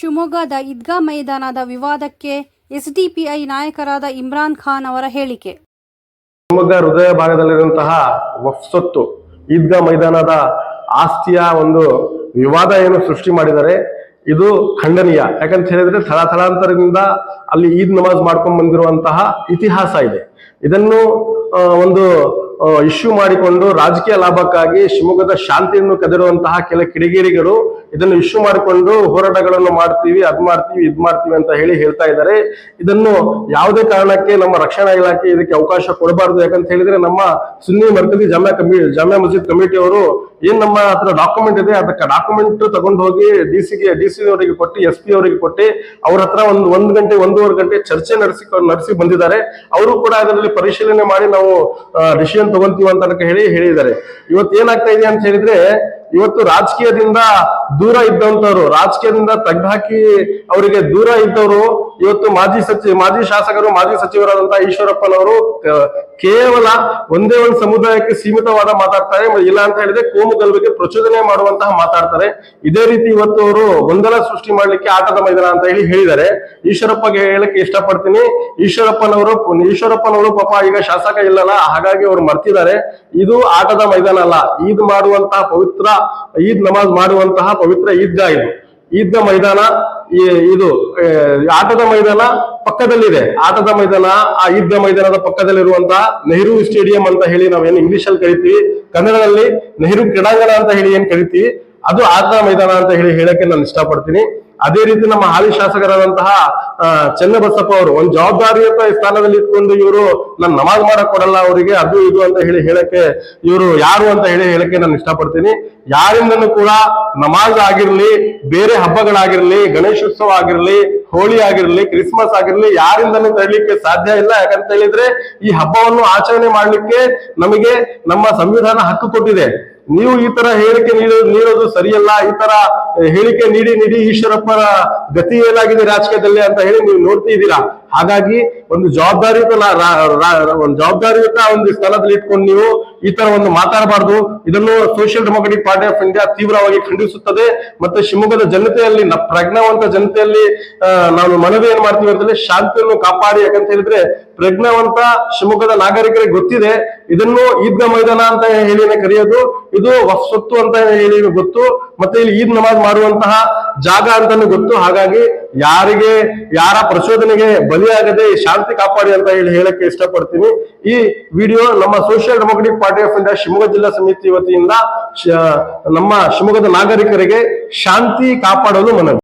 ಶಿವಮೊಗ್ಗದ ಈದ್ಗಾ ಮೈದಾನದ ವಿವಾದಕ್ಕೆ ಎಸ್ಡಿಪಿಐ ನಾಯಕರಾದ ಇಮ್ರಾನ್ ಖಾನ್ ಅವರ ಹೇಳಿಕೆ. ಶಿವಮೊಗ್ಗ ಹೃದಯ ಭಾಗದಲ್ಲಿರುವಂತಹ ವಫ್ ಸೊತ್ತು ಈದ್ಗಾ ಮೈದಾನದ ಆಸ್ತಿಯ ಒಂದು ವಿವಾದ ಏನು ಸೃಷ್ಟಿ ಮಾಡಿದ್ದಾರೆ ಇದು ಖಂಡನೀಯ. ಯಾಕಂತ ಹೇಳಿದ್ರೆ ಸ್ಥಳಾಂತರದಿಂದ ಅಲ್ಲಿ ಈದ್ ನಮಾಜ್ ಮಾಡ್ಕೊಂಡ್ ಬಂದಿರುವಂತಹ ಇತಿಹಾಸ ಇದೆ. ಇದನ್ನು ಒಂದು ಇಶ್ಯೂ ಮಾಡಿಕೊಂಡು ರಾಜಕೀಯ ಲಾಭಕ್ಕಾಗಿ ಶಿವಮೊಗ್ಗದ ಶಾಂತಿಯನ್ನು ಕದಿರುವಂತಹ ಕೆಲ ಕಿಡಿಗೇರಿಗಳು ಇದನ್ನು ಇಶ್ಯೂ ಮಾಡಿಕೊಂಡು ಹೋರಾಟಗಳನ್ನು ಮಾಡ್ತೀವಿ, ಅದ್ ಮಾಡ್ತೀವಿ, ಇದ್ ಮಾಡ್ತೀವಿ ಅಂತ ಹೇಳಿ ಹೇಳ್ತಾ ಇದ್ದಾರೆ. ಇದನ್ನು ಯಾವುದೇ ಕಾರಣಕ್ಕೆ ನಮ್ಮ ರಕ್ಷಣಾ ಇಲಾಖೆ ಇದಕ್ಕೆ ಅವಕಾಶ ಕೊಡಬಾರದು ಯಾಕಂತ ಹೇಳಿದ್ರೆ ನಮ್ಮ ಸುನ್ನಿ ಮರ್ಕಜಿ ಜಾಮ್ಯಾ ಕಮಿ ಜಾಮ್ಯಾ ಮಸ್ಜಿದ್ ಕಮಿಟಿ ಅವರು ಏನ್ ನಮ್ಮ ಹತ್ರ ಡಾಕ್ಯುಮೆಂಟ್ ಇದೆ, ಅದಕ್ಕೆ ಡಾಕ್ಯುಮೆಂಟ್ ತಗೊಂಡು ಹೋಗಿ ಡಿ ಸಿಗೆ ಡಿ ಸಿ ಅವರಿಗೆ ಕೊಟ್ಟು ಎಸ್ ಪಿ ಅವರಿಗೆ ಕೊಟ್ಟು, ಅವ್ರ ಹತ್ರ ಒಂದು ಒಂದು ಗಂಟೆ, ಒಂದೂವರೆ ಗಂಟೆ ಚರ್ಚೆ ನಡೆಸಿ ನಡೆಸಿ ಬಂದಿದ್ದಾರೆ. ಅವರು ಕೂಡ ಅದರಲ್ಲಿ ಪರಿಶೀಲನೆ ಮಾಡಿ ನಾವು ಡಿಸಿಷನ್ ತಗೊಂತೀವಿ ಅಂತ ಹೇಳಿ ಹೇಳಿದ್ದಾರೆ. ಇವತ್ತು ಏನಾಗ್ತಾ ಇದೆ ಅಂತ ಹೇಳಿದ್ರೆ, ಇವತ್ತು ರಾಜಕೀಯದಿಂದ ದೂರ ಇದ್ದಂತವ್ರು ರಾಜಕೀಯದಿಂದ ತೆಗೆದುಹಾಕಿ ಅವರಿಗೆ ದೂರ ಇದ್ದವರು ಇವತ್ತು ಮಾಜಿ ಸಚಿವ ಮಾಜಿ ಶಾಸಕರು, ಮಾಜಿ ಸಚಿವರಾದಂತಹ ಈಶ್ವರಪ್ಪನವರು ಕೇವಲ ಒಂದೇ ಒಂದು ಸಮುದಾಯಕ್ಕೆ ಸೀಮಿತವಾದ ಮಾತಾಡ್ತಾರೆ ಇಲ್ಲ ಅಂತ ಹೇಳಿದ್ರೆ ಕೋಮು ಗಲಭೆಗೆ ಪ್ರಚೋದನೆ ಮಾಡುವಂತಹ ಮಾತಾಡ್ತಾರೆ. ಇದೇ ರೀತಿ ಇವತ್ತು ಅವರು ಗೊಂದಲ ಸೃಷ್ಟಿ ಮಾಡ್ಲಿಕ್ಕೆ ಆಟದ ಮೈದಾನ ಅಂತ ಹೇಳಿ ಹೇಳಿದ್ದಾರೆ. ಈಶ್ವರಪ್ಪಗೆ ಹೇಳಕ್ಕೆ ಇಷ್ಟಪಡ್ತೀನಿ. ಈಶ್ವರಪ್ಪನವರು ಈಶ್ವರಪ್ಪನವರು ಪಾಪ ಈಗ ಶಾಸಕ ಇಲ್ಲಲ್ಲ, ಹಾಗಾಗಿ ಅವರು ಮರ್ತಿದ್ದಾರೆ. ಇದು ಆಟದ ಮೈದಾನ ಅಲ್ಲ. ಈದ್ ಮಾಡುವಂತಹ ಪವಿತ್ರ, ಈದ್ ನಮಾಜ್ ಮಾಡುವಂತಹ ಪವಿತ್ರ ಈದ್ಗಾ ಇದು. ಈದ್ಗಾ ಮೈದಾನ. ಇದು ಆಟದ ಮೈದಾನ ಪಕ್ಕದಲ್ಲಿದೆ. ಆಟದ ಮೈದಾನ, ಆ ಯುದ್ಧ ಮೈದಾನದ ಪಕ್ಕದಲ್ಲಿರುವಂತ ನೆಹರು ಸ್ಟೇಡಿಯಂ ಅಂತ ಹೇಳಿ ನಾವೇನು ಇಂಗ್ಲಿಷ್ ಅಲ್ಲಿ ಕರಿತೀವಿ. ಕನ್ನಡದಲ್ಲಿ ನೆಹರು ಕ್ರೀಡಾಂಗಣ ಅಂತ ಹೇಳಿ ಏನ್ ಕರಿತೀವಿ. ಅದು ಆಟದ ಮೈದಾನ ಅಂತ ಹೇಳಿ ಹೇಳಕ್ಕೆ ನಾನು ಇಷ್ಟಪಡ್ತೀನಿ. ಅದೇ ರೀತಿ ನಮ್ಮ ಹಾಲಿ ಶಾಸಕರಾದಂತಹ ಚೆನ್ನಬಸಪ್ಪ ಅವರು, ಒಂದು ಜವಾಬ್ದಾರಿಯುತ ಸ್ಥಾನದಲ್ಲಿ ಇಟ್ಕೊಂಡು ಇವರು ನಾನು ನಮಾಜ್ ಮಾಡಕ್ ಕೊಡಲ್ಲ ಅವರಿಗೆ, ಅದು ಇದು ಅಂತ ಹೇಳಿ ಹೇಳಕ್ಕೆ ಇವರು ಯಾರು ಅಂತ ಹೇಳಿ ಹೇಳಕ್ಕೆ ನಾನು ಇಷ್ಟಪಡ್ತೀನಿ. ಯಾರಿಂದನೂ ಕೂಡ ನಮಾಜ್ ಆಗಿರ್ಲಿ, ಬೇರೆ ಹಬ್ಬಗಳಾಗಿರ್ಲಿ, ಗಣೇಶೋತ್ಸವ ಆಗಿರ್ಲಿ, ಹೋಳಿ ಆಗಿರ್ಲಿ, ಕ್ರಿಸ್ಮಸ್ ಆಗಿರ್ಲಿ, ಯಾರಿಂದನೂ ತರಲಿಕ್ಕೆ ಸಾಧ್ಯ ಇಲ್ಲ. ಯಾಕಂತ ಹೇಳಿದ್ರೆ ಈ ಹಬ್ಬವನ್ನು ಆಚರಣೆ ಮಾಡ್ಲಿಕ್ಕೆ ನಮಗೆ ನಮ್ಮ ಸಂವಿಧಾನ ಹಕ್ಕು ಕೊಟ್ಟಿದೆ. ನೀವು ಈ ತರ ಹೇಳಿಕೆ ನೀಡೋದು ನೀಡೋದು ಸರಿಯಲ್ಲ, ಈ ತರ ಹೇಳಿಕೆ ನೀಡಿ ನೀಡಿ ಈಶ್ವರಪ್ಪರ ಗತಿ ಏನಾಗಿದೆ ರಾಜಕೀಯದಲ್ಲಿ ಅಂತ ಹೇಳಿ ನೀವು ನೋಡ್ತಿದ್ದೀರಾ ಹಾಗಾಗಿ ಒಂದು ಜವಾಬ್ದಾರಿಯುತ ಒಂದು ಜವಾಬ್ದಾರಿಯುತ ಒಂದು ಸ್ಥಳದಲ್ಲಿ ಇಟ್ಕೊಂಡು ನೀವು ಈ ತರ ಒಂದು ಮಾತಾಡಬಾರ್ದು. ಇದನ್ನು social democratic party of India ತೀವ್ರವಾಗಿ ಖಂಡಿಸುತ್ತದೆ. ಮತ್ತೆ ಶಿವಮೊಗ್ಗದ ಜನತೆಯಲ್ಲಿ ಪ್ರಜ್ಞಾವಂತ ಜನತೆಯಲ್ಲಿ ನಾನು ನಾವು ಮನವಿ ಏನ್ ಮಾಡ್ತೀವಿ ಅಂತಂದ್ರೆ ಶಾಂತಿಯನ್ನು ಕಾಪಾಡಿ ಯಾಕಂತ ಹೇಳಿದ್ರೆ ಪ್ರಜ್ಞಾವಂತ ಶಿವಮೊಗ್ಗದ ನಾಗರಿಕರಿಗೆ ಗೊತ್ತಿದೆ. ಇದನ್ನು ಈದ್ಗಾ ಮೈದಾನ ಅಂತ ಹೇಳಿ ಕರೆಯೋದು. ಇದು ವಸತ್ತು ಅಂತ ಹೇಳಿ ಗೊತ್ತು. ಮತ್ತೆ ಇಲ್ಲಿ ಈದ್ ನಮಾಜ್ ಮಾಡುವಂತಹ ಜಾಗ ಅಂತಾನು ಗೊತ್ತು. ಹಾಗಾಗಿ ಯಾರಿಗೆ, ಯಾರ ಪ್ರಚೋದನೆಗೆ ಬಲಿಯಾಗದೆ ಶಾಂತಿ ಕಾಪಾಡಿ ಅಂತ ಹೇಳಿ ಹೇಳಕ್ಕೆ ಇಷ್ಟಪಡ್ತೀನಿ. ಈ ವಿಡಿಯೋ ನಮ್ಮ social democratic party of India Shivamogga ಜಿಲ್ಲಾ ಸಮಿತಿ ವತಿಯಿಂದ ನಮ್ಮ ಶಿವಮೊಗ್ಗದ ನಾಗರಿಕರಿಗೆ ಶಾಂತಿ ಕಾಪಾಡಲು ಮನವಿ.